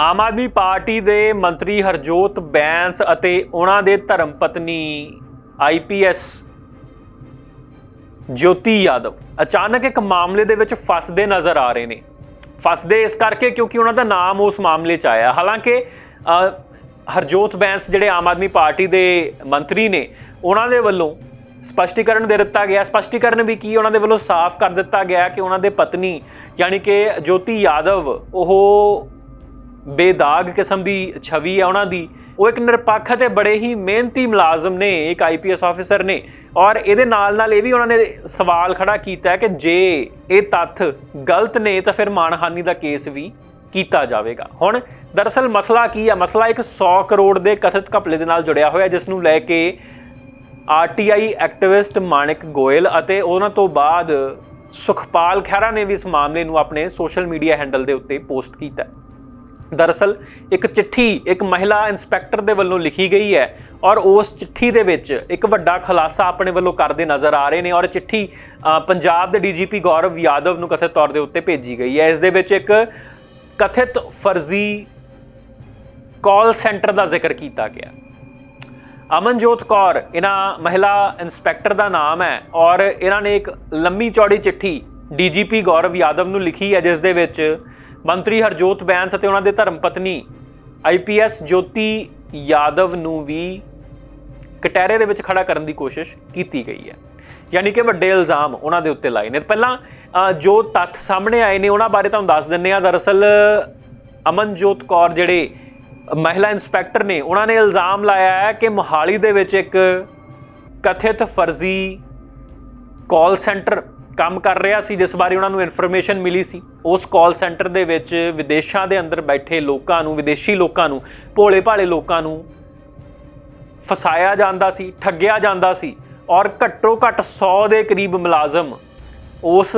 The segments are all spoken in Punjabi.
ਆਮ ਆਦਮੀ ਪਾਰਟੀ ਦੇ ਮੰਤਰੀ ਹਰਜੋਤ ਬੈਂਸ ਅਤੇ ਉਹਨਾਂ ਦੇ ਧਰਮ ਪਤਨੀ ਆਈਪੀਐਸ ਜੋਤੀ ਯਾਦਵ ਅਚਾਨਕ ਇੱਕ ਮਾਮਲੇ ਦੇ ਵਿੱਚ ਫਸਦੇ ਨਜ਼ਰ ਆ ਰਹੇ ਨੇ। ਫਸਦੇ ਇਸ ਕਰਕੇ ਕਿਉਂਕਿ ਉਹਨਾਂ ਦਾ ਨਾਮ ਉਸ ਮਾਮਲੇ 'ਚ ਆਇਆ। ਹਾਲਾਂਕਿ ਹਰਜੋਤ ਬੈਂਸ ਜਿਹੜੇ ਆਮ ਆਦਮੀ ਪਾਰਟੀ ਦੇ ਮੰਤਰੀ ਨੇ, ਉਹਨਾਂ ਦੇ ਵੱਲੋਂ ਸਪਸ਼ਟੀਕਰਨ ਦੇ ਦਿੱਤਾ ਗਿਆ। ਸਪਸ਼ਟੀਕਰਨ ਵੀ ਕੀ? ਉਹਨਾਂ ਦੇ ਵੱਲੋਂ ਸਾਫ਼ ਕਰ ਦਿੱਤਾ ਗਿਆ ਕਿ ਉਹਨਾਂ ਦੇ ਪਤਨੀ, ਯਾਨੀ ਕਿ ਜੋਤੀ ਯਾਦਵ, ਉਹ ਬੇਦਾਗ ਕਿਸਮ ਦੀ ਛਵੀ ਹੈ ਉਹਨਾਂ ਦੀ। ਉਹ ਇੱਕ ਨਿਰਪੱਖ ਅਤੇ ਬੜੇ ਹੀ ਮਿਹਨਤੀ ਮੁਲਾਜ਼ਮ ਨੇ, ਇੱਕ ਆਈਪੀਐਸ ਆਫੀਸਰ ਨੇ। ਔਰ ਇਹਦੇ ਨਾਲ ਨਾਲ ਇਹ ਵੀ ਉਹਨਾਂ ਨੇ ਸਵਾਲ ਖੜਾ ਕੀਤਾ ਹੈ ਕਿ ਜੇ ਇਹ ਤੱਥ ਗਲਤ ਨੇ ਤਾਂ ਫਿਰ ਮਾਨਹਾਨੀ ਦਾ ਕੇਸ ਵੀ ਕੀਤਾ ਜਾਵੇਗਾ। ਹੁਣ ਦਰਅਸਲ ਮਸਲਾ ਕੀ ਹੈ ਮਸਲਾ ਇੱਕ 100 ਕਰੋੜ ਦੇ ਕਥਿਤ ਘਪਲੇ ਦੇ ਨਾਲ ਜੁੜਿਆ ਹੋਇਆ, ਜਿਸ ਨੂੰ ਲੈ ਕੇ ਆਰਟੀਆਈ ਐਕਟਿਵਿਸਟ ਮਾਨਿਕ ਗੋਇਲ ਅਤੇ ਉਹਨਾਂ ਤੋਂ ਬਾਅਦ ਸੁਖਪਾਲ ਖਹਿਰਾ ਨੇ ਵੀ ਇਸ ਮਾਮਲੇ ਨੂੰ ਆਪਣੇ ਸੋਸ਼ਲ ਮੀਡੀਆ ਹੈਂਡਲ ਦੇ ਉੱਤੇ ਪੋਸਟ ਕੀਤਾ ਦਰਅਸਲ ਇੱਕ ਚਿੱਠੀ ਇੱਕ ਮਹਿਲਾ ਇੰਸਪੈਕਟਰ ਦੇ ਵੱਲੋਂ ਲਿਖੀ ਗਈ ਹੈ ਔਰ ਉਸ ਚਿੱਠੀ ਦੇ ਵਿੱਚ ਇੱਕ ਵੱਡਾ ਖੁਲਾਸਾ ਆਪਣੇ ਵੱਲੋਂ ਕਰਦੇ ਨਜ਼ਰ ਆ ਰਹੇ ਨੇ ਔਰ ਚਿੱਠੀ ਪੰਜਾਬ ਦੇ ਡੀਜੀਪੀ ਗੌਰਵ ਯਾਦਵ ਨੂੰ ਕਥਿਤ ਤੌਰ ਦੇ ਉੱਤੇ ਭੇਜੀ ਗਈ ਹੈ। ਇਸ ਦੇ ਵਿੱਚ ਇੱਕ ਕਥਿਤ ਫਰਜ਼ੀ ਕਾਲ ਸੈਂਟਰ ਦਾ ਜ਼ਿਕਰ ਕੀਤਾ ਗਿਆ। ਅਮਨਜੋਤ ਕੌਰ, ਇਹਨਾਂ ਮਹਿਲਾ ਇੰਸਪੈਕਟਰ ਦਾ ਨਾਮ ਹੈ ਔਰ ਇਹਨਾਂ ਨੇ ਇੱਕ ਲੰਮੀ ਚੌੜੀ ਚਿੱਠੀ ਡੀਜੀਪੀ ਗੌਰਵ ਯਾਦਵ ਨੂੰ ਲਿਖੀ ਹੈ, ਜਿਸ ਦੇ ਵਿੱਚ ਮੰਤਰੀ ਹਰਜੋਤ ਬੈਂਸ ਅਤੇ ਉਹਨਾਂ ਦੇ ਧਰਮ ਪਤਨੀ ਆਈਪੀਐਸ ਜੋਤੀ ਯਾਦਵ ਨੂੰ ਵੀ ਕਟਹਿਰੇ ਦੇ ਵਿੱਚ ਖੜਾ ਕਰਨ ਦੀ ਕੋਸ਼ਿਸ਼ ਕੀਤੀ ਗਈ ਹੈ। ਯਾਨੀ ਕਿ ਵੱਡੇ ਇਲਜ਼ਾਮ ਉਹਨਾਂ ਦੇ ਉੱਤੇ ਲਾਏ ਨੇ। ਪਹਿਲਾਂ ਜੋ ਤੱਥ ਸਾਹਮਣੇ ਆਏ ਨੇ ਉਹਨਾਂ ਬਾਰੇ ਤੁਹਾਨੂੰ ਦੱਸ ਦਿੰਨੇ ਆ ਦਰਅਸਲ, ਅਮਨਜੋਤ ਕੌਰ ਜਿਹੜੇ ਮਹਿਲਾ ਇੰਸਪੈਕਟਰ ਨੇ, ਉਹਨਾਂ ਨੇ ਇਲਜ਼ਾਮ ਲਾਇਆ ਹੈ ਕਿ ਮੋਹਾਲੀ ਦੇ ਵਿੱਚ ਇੱਕ ਕਥਿਤ ਫਰਜ਼ੀ ਕਾਲ ਸੈਂਟਰ ਕੰਮ ਕਰ ਰਿਹਾ ਸੀ, ਜਿਸ ਬਾਰੇ ਉਹਨਾਂ ਨੂੰ ਇਨਫੋਰਮੇਸ਼ਨ ਮਿਲੀ ਸੀ। ਉਸ ਕਾਲ ਸੈਂਟਰ ਦੇ ਵਿੱਚ ਵਿਦੇਸ਼ਾਂ ਦੇ ਅੰਦਰ ਬੈਠੇ ਲੋਕਾਂ ਨੂੰ, ਵਿਦੇਸ਼ੀ ਲੋਕਾਂ ਨੂੰ ਭੋਲੇ ਭਾਲੇ ਲੋਕਾਂ ਨੂੰ ਫਸਾਇਆ ਜਾਂਦਾ ਸੀ, ਠੱਗਿਆ ਜਾਂਦਾ ਸੀ ਔਰ ਘੱਟੋ ਘੱਟ 100 ਦੇ ਕਰੀਬ ਮੁਲਾਜ਼ਮ ਉਸ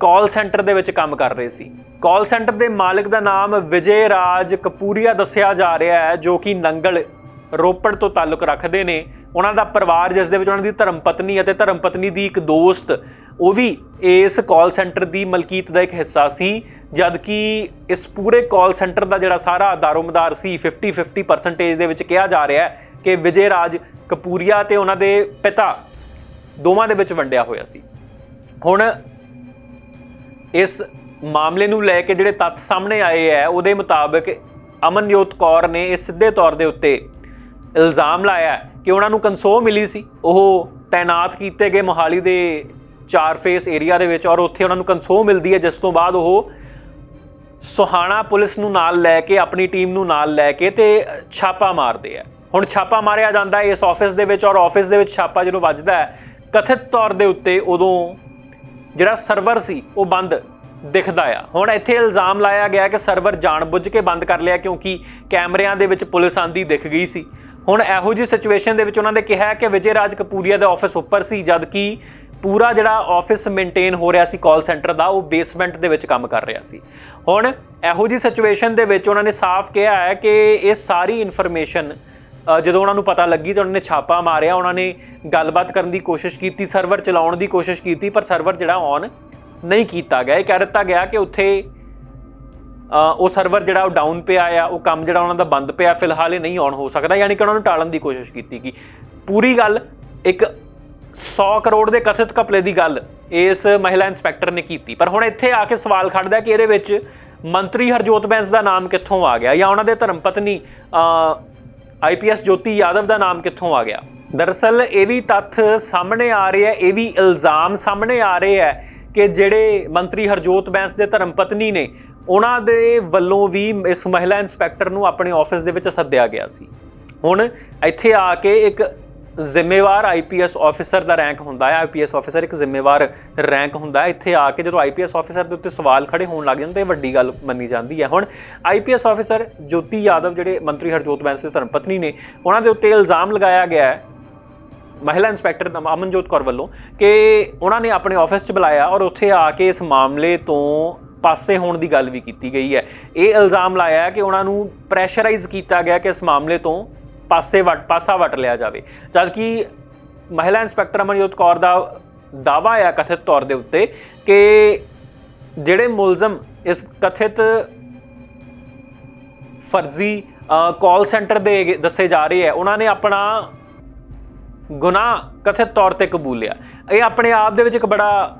ਕਾਲ ਸੈਂਟਰ ਦੇ ਵਿੱਚ ਕੰਮ ਕਰ ਰਹੇ ਸੀ। ਕਾਲ ਸੈਂਟਰ ਦੇ ਮਾਲਕ ਦਾ ਨਾਮ ਵਿਜੇ ਰਾਜ ਕਪੂਰੀਆ ਦੱਸਿਆ ਜਾ ਰਿਹਾ ਹੈ, ਜੋ ਕਿ ਨੰਗਲ, ਰੋਪੜ ਤੋਂ ਤਾਲੁਕ ਰੱਖਦੇ ਨੇ। ਉਹਨਾਂ ਦਾ ਪਰਿਵਾਰ, ਜਿਸ ਦੇ ਵਿੱਚ ਉਹਨਾਂ ਦੀ ਧਰਮ ਪਤਨੀ ਅਤੇ ਧਰਮ ਪਤਨੀ ਦੀ ਇੱਕ ਦੋਸਤ ਉਹ ਵੀ ਇਸ ਕਾਲ ਸੈਂਟਰ ਦੀ ਮਲਕੀਤ ਦਾ ਇੱਕ ਹਿੱਸਾ ਸੀ ਜਦ ਕਿ ਇਸ ਪੂਰੇ ਕਾਲ ਸੈਂਟਰ ਦਾ ਜਿਹੜਾ ਸਾਰਾ ਦਾਰੋਮਦਾਰ ਸੀ 50-50 ਪਰਸੈਂਟੇਜ ਦੇ ਵਿੱਚ ਕਿਹਾ ਜਾ ਰਿਹਾ ਹੈ ਕਿ ਵਿਜੇ ਰਾਜ ਕਪੂਰੀਆ ਤੇ ਉਹਨਾਂ ਦੇ ਪਿਤਾ ਦੋਵਾਂ ਦੇ ਵਿੱਚ ਵੰਡਿਆ ਹੋਇਆ ਸੀ। ਹੁਣ ਇਸ ਮਾਮਲੇ ਨੂੰ ਲੈ ਕੇ ਜਿਹੜੇ ਤੱਥ ਸਾਹਮਣੇ ਆਏ ਹੈ, ਉਹਦੇ ਮੁਤਾਬਕ ਅਮਨਯੋਤ ਕੌਰ ਨੇ ਇਹ ਸਿੱਧੇ ਤੌਰ ਦੇ ਉੱਤੇ ਇਲਜ਼ਾਮ ਲਾਇਆ ਕਿ ਉਹਨਾਂ ਨੂੰ ਕਨਸੋ ਮਿਲੀ ਸੀ। ਉਹ ਤਾਇਨਾਤ ਕੀਤੇ ਗਏ ਮੋਹਾਲੀ ਦੇ ਚਾਰ ਫੇਸ ਏਰੀਆ ਦੇ ਵਿੱਚ ਔਰ ਉੱਥੇ ਉਹਨਾਂ ਨੂੰ ਕੰਸੋ ਮਿਲਦੀ ਹੈ, ਜਿਸ ਤੋਂ ਬਾਅਦ ਉਹ ਸੋਹਾਣਾ ਪੁਲਿਸ ਨੂੰ ਨਾਲ ਲੈ ਕੇ, ਆਪਣੀ ਟੀਮ ਨੂੰ ਨਾਲ ਲੈ ਕੇ ਤੇ ਛਾਪਾ ਮਾਰਦੇ ਆ। ਹੁਣ ਛਾਪਾ ਮਾਰਿਆ ਜਾਂਦਾ ਹੈ, ਇਸ ਆਫਿਸ ਦੇ ਵਿੱਚ ਔਰ ਆਫਿਸ ਦੇ ਵਿੱਚ ਛਾਪਾ ਜਦੋਂ ਵੱਜਦਾ ਹੈ, ਕਥਿਤ ਤੌਰ ਦੇ ਉੱਤੇ ਉਦੋਂ ਜਿਹੜਾ ਸਰਵਰ ਸੀ, ਉਹ ਬੰਦ ਦਿਖਦਾ ਆ। ਹੁਣ ਇੱਥੇ ਇਲਜ਼ਾਮ ਲਾਇਆ ਗਿਆ ਕਿ ਸਰਵਰ ਜਾਣਬੁੱਝ ਕੇ ਬੰਦ ਕਰ ਲਿਆ ਕਿਉਂਕਿ ਕੈਮਰਿਆਂ ਦੇ ਵਿੱਚ ਪੁਲਿਸ ਆਂਦੀ ਦਿਖ ਗਈ ਸੀ। ਹੁਣ ਇਹੋ ਜੀ ਸਿਚੁਏਸ਼ਨ ਦੇ ਵਿੱਚ ਉਹਨਾਂ ਨੇ ਕਿਹਾ ਕਿ ਵਿਜੇ ਰਾਜ ਕਪੂਰੀਆ ਦਾ ਆਫਿਸ ਉੱਪਰ ਸੀ ਜਦ ਕਿ ਪੂਰਾ ਜਿਹੜਾ ਆਫਿਸ ਮੇਨਟੇਨ ਹੋ ਰਿਹਾ ਸੀ ਕਾਲ ਸੈਂਟਰ ਦਾ, ਉਹ ਬੇਸਮੈਂਟ ਦੇ ਵਿੱਚ ਕੰਮ ਕਰ ਰਿਹਾ ਸੀ। ਹੁਣ ਇਹੋ ਜੀ ਸਿਚੁਏਸ਼ਨ ਦੇ ਵਿੱਚ ਉਹਨਾਂ ਨੇ ਸਾਫ਼ ਕਿਹਾ ਹੈ ਕਿ ਇਹ ਸਾਰੀ ਇਨਫੋਰਮੇਸ਼ਨ ਜਦੋਂ ਉਹਨਾਂ ਨੂੰ ਪਤਾ ਲੱਗੀ ਤਾਂ ਉਹਨਾਂ ਨੇ ਛਾਪਾ ਮਾਰਿਆ, ਉਹਨਾਂ ਨੇ ਗੱਲਬਾਤ ਕਰਨ ਦੀ ਕੋਸ਼ਿਸ਼ ਕੀਤੀ ਸਰਵਰ ਚਲਾਉਣ ਦੀ ਕੋਸ਼ਿਸ਼ ਕੀਤੀ, ਪਰ ਸਰਵਰ ਜਿਹੜਾ ਔਨ ਨਹੀਂ ਕੀਤਾ ਗਿਆ। ਇਹ ਕਹਿ ਦਿੱਤਾ ਗਿਆ ਕਿ ਉੱਥੇ ਉਹ ਸਰਵਰ ਜਿਹੜਾ ਉਹ ਡਾਊਨ ਪਿਆ ਆ, ਉਹ ਕੰਮ ਜਿਹੜਾ ਉਹਨਾਂ ਦਾ ਬੰਦ ਪਿਆ, ਫਿਲਹਾਲ ਇਹ ਨਹੀਂ ਔਨ ਹੋ ਸਕਦਾ, ਯਾਨੀ ਕਿ ਉਹਨਾਂ ਨੂੰ ਟਾਲਣ ਦੀ ਕੋਸ਼ਿਸ਼ ਕੀਤੀ ਗਈ। ਪੂਰੀ ਗੱਲ ਇੱਕ 100 ਕਰੋੜ ਦੇ ਕਥਿਤ ਘਪਲੇ ਦੀ ਗੱਲ ਇਸ ਮਹਿਲਾ ਇੰਸਪੈਕਟਰ ਨੇ ਕੀਤੀ। ਪਰ ਹੁਣ ਇੱਥੇ ਆ ਕੇ ਸਵਾਲ ਖੜਦਾ ਕਿ ਇਹਦੇ ਵਿੱਚ ਮੰਤਰੀ ਹਰਜੋਤ ਬੈਂਸ ਦਾ ਨਾਮ ਕਿੱਥੋਂ ਆ ਗਿਆ ਜਾਂ ਉਹਨਾਂ ਦੇ ਧਰਮ ਪਤਨੀ ਆਈਪੀਐਸ ਜੋਤੀ ਯਾਦਵ ਦਾ ਨਾਮ ਕਿੱਥੋਂ ਆ ਗਿਆ? ਦਰਅਸਲ ਇਹ ਵੀ ਤੱਥ ਸਾਹਮਣੇ ਆ ਰਹੇ ਹੈ, ਇਹ ਵੀ ਇਲਜ਼ਾਮ ਸਾਹਮਣੇ ਆ ਰਹੇ ਹੈ ਕਿ ਜਿਹੜੇ ਮੰਤਰੀ ਹਰਜੋਤ ਬੈਂਸ ਦੇ ਧਰਮ ਪਤਨੀ ਨੇ, ਉਹਨਾਂ ਦੇ ਵੱਲੋਂ ਵੀ ਇਸ ਮਹਿਲਾ ਇੰਸਪੈਕਟਰ ਨੂੰ ਆਪਣੇ ਆਫਿਸ ਦੇ ਵਿੱਚ ਸੱਦਿਆ ਗਿਆ ਸੀ। ਹੁਣ ਇੱਥੇ ਆ ਕੇ ਇੱਕ ਜ਼ਿੰਮੇਵਾਰ ਆਈਪੀਐਸ ਆਫੀਸਰ ਦਾ ਰੈਂਕ ਹੁੰਦਾ ਹੈ। ਆਈਪੀਐਸ ਆਫੀਸਰ ਇੱਕ ਜ਼ਿੰਮੇਵਾਰ ਰੈਂਕ ਹੁੰਦਾ ਹੈ। ਇੱਥੇ ਆ ਕੇ ਜਦੋਂ ਆਈਪੀਐਸ ਆਫੀਸਰ ਦੇ ਉੱਤੇ ਸਵਾਲ ਖੜੇ ਹੋਣ ਲੱਗ ਜਾਂਦੇ, ਇਹ ਵੱਡੀ ਗੱਲ ਮੰਨੀ ਜਾਂਦੀ ਹੈ। ਹੁਣ ਆਈਪੀਐਸ ਆਫੀਸਰ ਜੋਤੀ ਯਾਦਵ, ਜਿਹੜੇ ਮੰਤਰੀ ਹਰਜੋਤ ਬੈਂਸ ਦੇ ਧਰਮ ਨੇ, ਉਹਨਾਂ ਦੇ ਉੱਤੇ ਇਲਜ਼ਾਮ ਲਗਾਇਆ ਗਿਆ ਹੈ ਮਹਿਲਾ ਇੰਸਪੈਕਟਰ ਦਾ, ਅਮਨਜੋਤ ਕੌਰ ਵੱਲੋਂ, ਕਿ ਉਹਨਾਂ ਨੇ ਆਪਣੇ ਆਫਿਸ 'ਚ ਬੁਲਾਇਆ ਔਰ ਉੱਥੇ ਆ ਕੇ ਇਸ ਮਾਮਲੇ ਤੋਂ ਪਾਸੇ ਹੋਣ ਦੀ ਗੱਲ ਵੀ ਕੀਤੀ ਗਈ ਹੈ। ਇਹ ਇਲਜ਼ਾਮ ਲਾਇਆ ਹੈ ਕਿ ਉਹਨਾਂ ਨੂੰ ਪ੍ਰੈਸ਼ਰਾਈਜ਼ ਕੀਤਾ ਗਿਆ ਕਿ ਇਸ ਮਾਮਲੇ ਤੋਂ ਪਾਸੇ ਵਟ, ਪਾਸਾ ਵਟ ਲਿਆ ਜਾਵੇ। ਜਦਕਿ ਮਹਿਲਾ ਇੰਸਪੈਕਟਰ ਅਮਨਜੋਤ ਕੌਰ ਦਾ ਦਾਵਾ ਹੈ ਕਥਿਤ ਤੌਰ ਦੇ ਉੱਤੇ ਕਿ ਜਿਹੜੇ ਮੁਲਜ਼ਮ ਇਸ ਕਥਿਤ ਫਰਜ਼ੀ ਕਾਲ ਸੈਂਟਰ ਦੇ ਦੱਸੇ ਜਾ ਰਹੇ ਹੈ ਉਹਨਾਂ ਨੇ ਆਪਣਾ ਗੁਨਾਹ ਕਥਿਤ ਤੌਰ ਤੇ ਕਬੂਲਿਆ। ਇਹ ਆਪਣੇ ਆਪ ਦੇ ਵਿੱਚ ਇੱਕ ਬੜਾ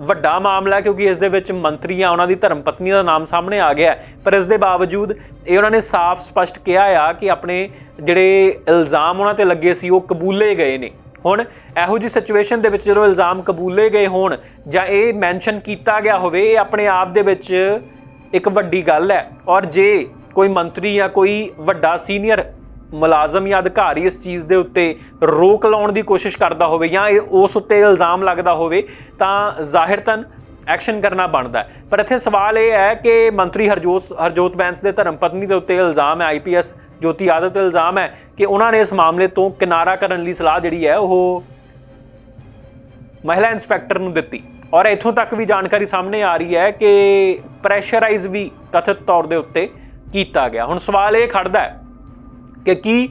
ਵੱਡਾ ਮਾਮਲਾ ਹੈ ਕਿਉਂਕਿ ਇਸ ਦੇ ਵਿੱਚ ਮੰਤਰੀ ਆ ਉਹਨਾਂ ਦੀ ਧਰਮ ਪਤਨੀ ਦਾ ਨਾਮ ਸਾਹਮਣੇ ਆ ਗਿਆ ਪਰ ਇਸ ਦੇ ਬਾਵਜੂਦ ਇਹ ਉਹਨਾਂ ਨੇ ਸਾਫ਼ ਸਪਸ਼ਟ ਕਿਹਾ ਆ ਕਿ ਆਪਣੇ ਜਿਹੜੇ ਇਲਜ਼ਾਮ ਉਹਨਾਂ ਤੇ ਲੱਗੇ ਸੀ, ਉਹ ਕਬੂਲੇ ਗਏ ਨੇ। ਹੁਣ ਇਹੋ ਜੀ ਸਿਚੁਏਸ਼ਨ ਦੇ ਵਿੱਚ ਜਦੋਂ ਇਲਜ਼ਾਮ ਕਬੂਲੇ ਗਏ ਹੋਣ ਜਾਂ ਇਹ ਮੈਂਸ਼ਨ ਕੀਤਾ ਗਿਆ ਹੋਵੇ, ਇਹ ਆਪਣੇ ਆਪ ਦੇ ਵਿੱਚ ਇੱਕ ਵੱਡੀ ਗੱਲ ਹੈ। ਔਰ ਜੇ ਕੋਈ ਮੰਤਰੀ ਜਾਂ ਕੋਈ ਵੱਡਾ ਸੀਨੀਅਰ ਮੁਲਾਜ਼ਮ ਜਾਂ ਅਧਿਕਾਰੀ ਇਸ ਚੀਜ਼ ਦੇ ਉੱਤੇ ਰੋਕ ਲਾਉਣ ਦੀ ਕੋਸ਼ਿਸ਼ ਕਰਦਾ ਹੋਵੇ ਜਾਂ ਉਸ ਉੱਤੇ ਇਲਜ਼ਾਮ ਲੱਗਦਾ ਹੋਵੇ, ਤਾਂ ਜ਼ਾਹਿਰਤਨ ਐਕਸ਼ਨ ਕਰਨਾ ਬਣਦਾ ਪਰ ਇੱਥੇ ਸਵਾਲ ਇਹ ਹੈ ਕਿ ਮੰਤਰੀ ਹਰਜੋਤ ਹਰਜੋਤ ਬੈਂਸ ਦੇ ਧਰਮ ਪਤਨੀ ਦੇ ਉੱਤੇ ਇਲਜ਼ਾਮ ਹੈ ਆਈਪੀਐਸ ਜੋਤੀ ਯਾਦਵ ਤੇ ਇਲਜ਼ਾਮ ਹੈ ਕਿ ਉਹਨਾਂ ਨੇ ਇਸ ਮਾਮਲੇ ਤੋਂ ਕਿਨਾਰਾ ਕਰਨ ਲਈ ਸਲਾਹ ਜਿਹੜੀ ਹੈ ਉਹ ਮਹਿਲਾ ਇੰਸਪੈਕਟਰ ਨੂੰ ਦਿੱਤੀ। ਔਰ ਇੱਥੋਂ ਤੱਕ ਵੀ ਜਾਣਕਾਰੀ ਸਾਹਮਣੇ ਆ ਰਹੀ ਹੈ ਕਿ ਪ੍ਰੈਸ਼ਰਾਈਜ਼ ਵੀ ਕਥਿਤ ਤੌਰ ਦੇ ਉੱਤੇ ਕੀਤਾ ਗਿਆ। ਹੁਣ ਸਵਾਲ ਇਹ ਖੜਦਾ ਹੈ ਕਿ ਕੀ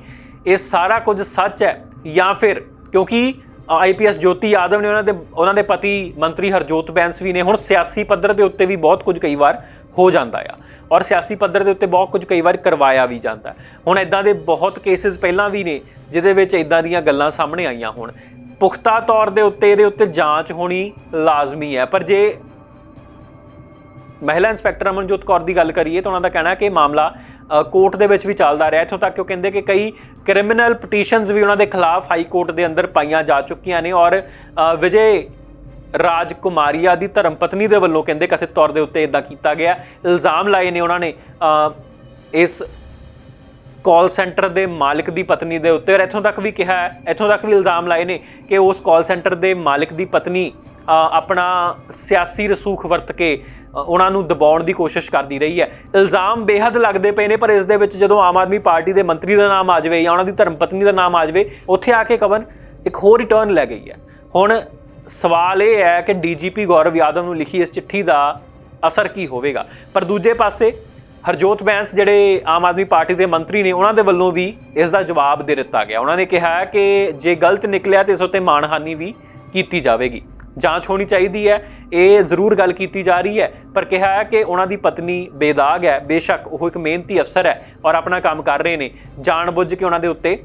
ਇਹ ਸਾਰਾ ਕੁਝ ਸੱਚ ਹੈ ਜਾਂ ਫਿਰ ਕਿਉਂਕਿ ਆਈਪੀਐਸ ਜੋਤੀ ਯਾਦਵ ਨੇ ਉਹਨਾਂ ਦੇ ਉਹਨਾਂ ਦੇ ਪਤੀ ਮੰਤਰੀ ਹਰਜੋਤ ਬੈਂਸ ਵੀ ਨੇ, ਹੁਣ ਸਿਆਸੀ ਪੱਧਰ ਦੇ ਉੱਤੇ ਵੀ ਬਹੁਤ ਕੁਝ ਕਈ ਵਾਰ ਹੋ ਜਾਂਦਾ ਆ ਔਰ ਸਿਆਸੀ ਪੱਧਰ ਦੇ ਉੱਤੇ ਬਹੁਤ ਕੁਝ ਕਈ ਵਾਰ ਕਰਵਾਇਆ ਵੀ ਜਾਂਦਾ। ਹੁਣ ਇਦਾਂ ਦੇ ਬਹੁਤ ਕੇਸਿਸ ਪਹਿਲਾਂ ਵੀ ਨੇ, ਜਿਹਦੇ ਵਿੱਚ ਇਦਾਂ ਦੀਆਂ ਗੱਲਾਂ ਸਾਹਮਣੇ ਆਈਆਂ ਹੁਣ। ਪੁਖਤਾ ਤੌਰ ਦੇ ਉੱਤੇ ਇਹਦੇ ਉੱਤੇ ਜਾਂਚ ਹੋਣੀ ਲਾਜ਼ਮੀ ਹੈ, ਪਰ ਜੇ ਮਹਿਲਾ ਇੰਸਪੈਕਟਰ ਅਮਨਜੋਤ ਕੌਰ ਦੀ ਗੱਲ ਕਰੀਏ ਤਾਂ ਉਹਨਾਂ ਦਾ ਕਹਿਣਾ ਹੈ ਕਿ ਇਹ ਮਾਮਲਾ ਕੋਰਟ ਦੇ ਵਿੱਚ ਵੀ ਚੱਲਦਾ ਰਿਹਾ। ਇੱਥੋਂ ਤੱਕ ਕਿ ਉਹ ਕਹਿੰਦੇ ਕਿ ਕਈ ਕ੍ਰਿਮੀਨਲ ਪਟੀਸ਼ਨਸ ਵੀ ਉਹਨਾਂ ਦੇ ਖਿਲਾਫ ਹਾਈ ਕੋਰਟ ਦੇ ਅੰਦਰ ਪਾਈਆਂ ਜਾ ਚੁੱਕੀਆਂ ਨੇ ਔਰ ਵਿਜੇ ਰਾਜ ਕੁਮਾਰੀਆ ਦੀ ਧਰਮ ਪਤਨੀ ਦੇ ਵੱਲੋਂ ਕਹਿੰਦੇ ਕਥਿਤ ਤੌਰ ਦੇ ਉੱਤੇ ਇਦਾਂ ਕੀਤਾ ਗਿਆ। ਇਲਜ਼ਾਮ ਲਾਏ ਨੇ ਉਹਨਾਂ ਨੇ ਇਸ ਕਾਲ ਸੈਂਟਰ ਦੇ ਮਾਲਕ ਦੀ ਪਤਨੀ ਦੇ ਉੱਤੇ ਔਰ ਇੱਥੋਂ ਤੱਕ ਵੀ ਕਿਹਾ ਹੈ, ਇੱਥੋਂ ਤੱਕ ਵੀ ਇਲਜ਼ਾਮ ਲਾਏ ਨੇ ਕਿ ਉਸ ਕਾਲ ਸੈਂਟਰ ਦੇ ਮਾਲਕ ਦੀ ਪਤਨੀ ਆਪਣਾ ਸਿਆਸੀ ਰਸੂਖ ਵਰਤ ਕੇ ਉਹਨਾਂ ਨੂੰ ਦਬਾਉਣ ਦੀ ਕੋਸ਼ਿਸ਼ ਕਰਦੀ ਰਹੀ ਹੈ। ਇਲਜ਼ਾਮ ਬੇਹੱਦ ਲੱਗਦੇ ਪਏ ਨੇ, ਪਰ ਇਸ ਦੇ ਵਿੱਚ ਜਦੋਂ ਆਮ ਆਦਮੀ ਪਾਰਟੀ ਦੇ ਮੰਤਰੀ ਦਾ ਨਾਮ ਆ ਜਾਵੇ ਜਾਂ ਉਹਨਾਂ ਦੀ ਧਰਮ ਪਤਨੀ ਦਾ ਨਾਮ ਆ ਜਾਵੇ, ਉੱਥੇ ਆ ਕੇ ਕਵਨ ਇੱਕ ਹੋਰ ਰਿਟਰਨ ਲੈ ਗਈ ਹੈ। ਹੁਣ ਸਵਾਲ ਇਹ ਹੈ ਕਿ ਡੀਜੀਪੀ ਗੌਰਵ ਯਾਦਵ ਨੂੰ ਲਿਖੀ ਇਸ ਚਿੱਠੀ ਦਾ ਅਸਰ ਕੀ ਹੋਵੇਗਾ? ਪਰ ਦੂਜੇ ਪਾਸੇ ਹਰਜੋਤ ਬੈਂਸ ਜਿਹੜੇ ਆਮ ਆਦਮੀ ਪਾਰਟੀ ਦੇ ਮੰਤਰੀ ਨੇ, ਉਹਨਾਂ ਦੇ ਵੱਲੋਂ ਵੀ ਇਸ ਦਾ ਜਵਾਬ ਦੇ ਦਿੱਤਾ ਗਿਆ। ਉਹਨਾਂ ਨੇ ਕਿਹਾ ਕਿ ਜੇ ਗਲਤ ਨਿਕਲਿਆ ਤੇ ਇਸ ਉੱਤੇ ਮਾਣਹਾਨੀ ਵੀ ਕੀਤੀ ਜਾਵੇਗੀ। ਜਾਂਚ ਹੋਣੀ ਚਾਹੀਦੀ ਹੈ। ਇਹ ਜ਼ਰੂਰ ਗੱਲ ਕੀਤੀ ਜਾ ਰਹੀ ਹੈ। ਪਰ ਕਿਹਾ ਹੈ ਕਿ ਉਹਨਾਂ ਦੀ ਪਤਨੀ ਬੇਦਾਗ ਹੈ। ਬੇਸ਼ੱਕ ਉਹ ਇੱਕ ਮਿਹਨਤੀ ਅਫਸਰ ਹੈ ਔਰ ਆਪਣਾ ਕੰਮ ਕਰ ਰਹੇ ਨੇ। ਜਾਣਬੁੱਝ ਕੇ ਉਹਨਾਂ ਦੇ ਉੱਤੇ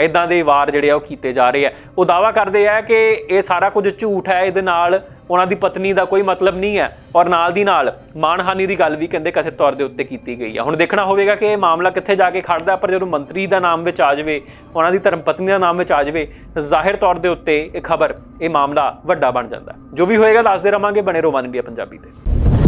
ਇਦਾਂ ਦੇ ਵਾਰ ਜਿਹੜੇ ਆ ਉਹ ਕੀਤੇ ਜਾ ਰਹੇ ਆ। ਉਹ ਦਾਵਾ ਕਰਦੇ ਆ ਕਿ ਇਹ ਸਾਰਾ ਕੁਝ ਝੂਠ ਹੈ, ਇਹਦੇ ਨਾਲ ਉਹਨਾਂ ਦੀ ਪਤਨੀ ਦਾ ਕੋਈ ਮਤਲਬ ਨਹੀਂ ਹੈ ਔਰ ਨਾਲ ਦੀ ਨਾਲ ਮਾਣਹਾਨੀ ਦੀ ਗੱਲ ਵੀ ਕਹਿੰਦੇ ਕਥਿਤ ਤੌਰ ਦੇ ਉੱਤੇ ਕੀਤੀ ਗਈ ਆ। ਹੁਣ ਦੇਖਣਾ ਹੋਵੇਗਾ ਕਿ ਇਹ ਮਾਮਲਾ ਕਿੱਥੇ ਜਾ ਕੇ ਖੜਦਾ, ਪਰ ਜਦੋਂ ਮੰਤਰੀ ਦਾ ਨਾਮ ਵਿੱਚ ਆ ਜਾਵੇ, ਉਹਨਾਂ ਦੀ ਧਰਮ ਪਤਨੀ ਦਾ ਨਾਮ ਵਿੱਚ ਆ ਜਾਵੇ ਜ਼ਾਹਿਰ ਤੌਰ ਦੇ ਉੱਤੇ ਇਹ ਖਬਰ, ਇਹ ਮਾਮਲਾ ਵੱਡਾ ਬਣ ਜਾਂਦਾ। ਜੋ ਵੀ ਹੋਏਗਾ, ਦੱਸਦੇ ਰਵਾਂਗੇ। ਬਣੇ ਰਹੋ ਵਨ ਇੰਡੀਆ ਪੰਜਾਬੀ ਤੇ।